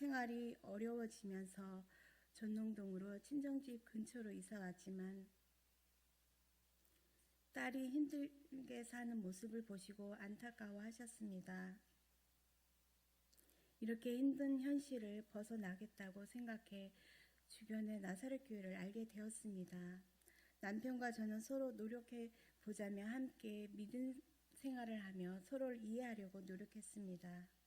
생활이 어려워지면서 전농동으로 친정집 근처로 이사 왔지만 딸이 힘들게 사는 모습을 보시고 안타까워 하셨습니다. 이렇게 힘든 현실을 벗어나겠다고 생각해 주변의 나사렛 교회를 알게 되었습니다. 남편과 저는 서로 노력해 보자며 함께 믿음 생활을 하며 서로를 이해하려고 노력했습니다.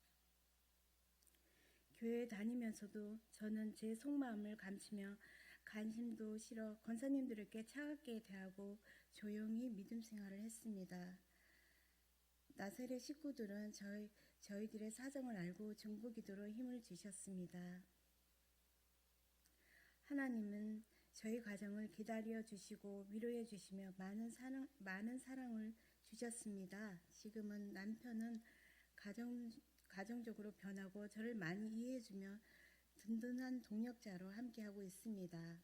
교회 다니면서도 저는 제 속마음을 감추며 관심도 싫어 권사님들에게 차갑게 대하고 조용히 믿음 생활을 했습니다. 나사렛 식구들은 저희, 저희들의 사정을 알고 중보기도로 힘을 주셨습니다. 하나님은 저희 가정을 기다려 주시고 위로해 주시며 많은 사랑, 많은 사랑을 주셨습니다. 지금은 남편은 가정, 가정적으로 변하고 저를 많이 이해해 주며 든든한 동력자로 함께하고 있습니다.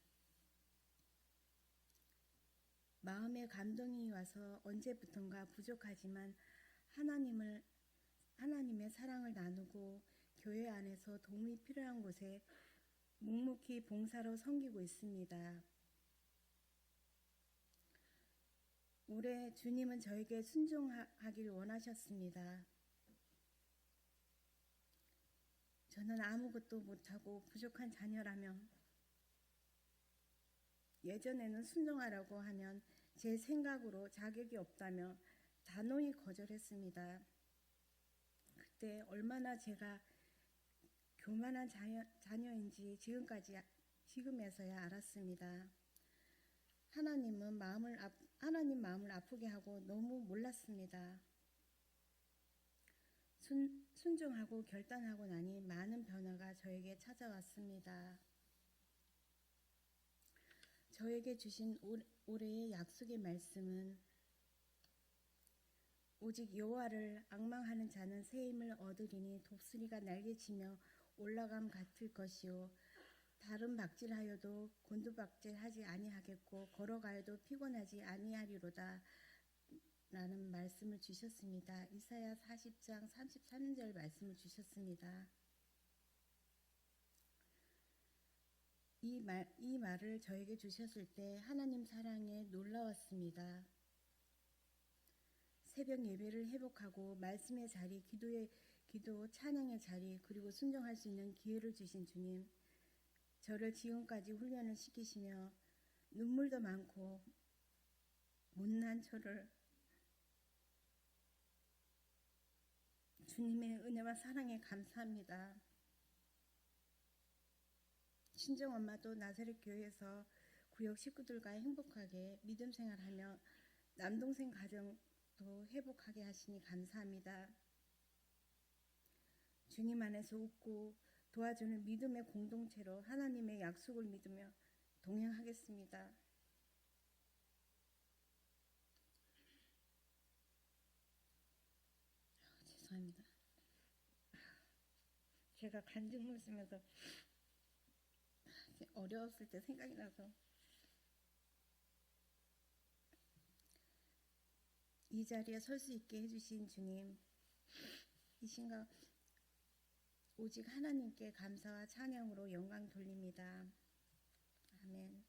마음에 감동이 와서 언제부턴가 부족하지만 하나님을 하나님의 사랑을 나누고 교회 안에서 도움이 필요한 곳에 묵묵히 봉사로 섬기고 있습니다. 올해 주님은 저에게 순종하길 원하셨습니다. 저는 아무것도 못하고 부족한 자녀라며 예전에는 순종하라고 하면 제 생각으로 자격이 없다며 단호히 거절했습니다. 그때 얼마나 제가 교만한 자녀, 자녀인지 지금까지 지금에서야 알았습니다. 하나님은 마음을 아, 하나님 마음을 아프게 하고 너무 몰랐습니다. 순, 순종하고 결단하고 나니 많은 변화가 저에게 찾아왔습니다. 저에게 주신 올, 올해의 약속의 말씀은 오직 여호와를 악망하는 자는 새 힘을 얻으리니 독수리가 날개치며 올라감 같을 것이요 다른 박질하여도 곤두박질하지 아니하겠고 걸어가여도 피곤하지 아니하리로다 라는 말씀을 주셨습니다. 이사야 40장 33절 말씀을 주셨습니다. 이 말, 이 말을 저에게 주셨을 때 하나님 사랑에 놀라웠습니다. 새벽 예배를 회복하고 말씀의 자리, 기도의 기도, 찬양의 자리, 그리고 순종할 수 있는 기회를 주신 주님, 저를 지금까지 훈련을 시키시며 눈물도 많고 못난 저를 주님의 은혜와 사랑에 감사합니다. 친정 엄마도 나사렛 교회에서 구역 식구들과 행복하게 믿음 생활하며 남동생 가정도 회복하게 하시니 감사합니다. 주님 안에서 웃고 도와주는 믿음의 공동체로 하나님의 약속을 믿으며 동행하겠습니다. 아, 죄송합니다. 제가 간증물 쓰면서 어려웠을 때 생각이 나서 이 자리에 설 수 있게 해주신 주님 이 순간 오직 하나님께 감사와 찬양으로 영광 돌립니다. 아멘.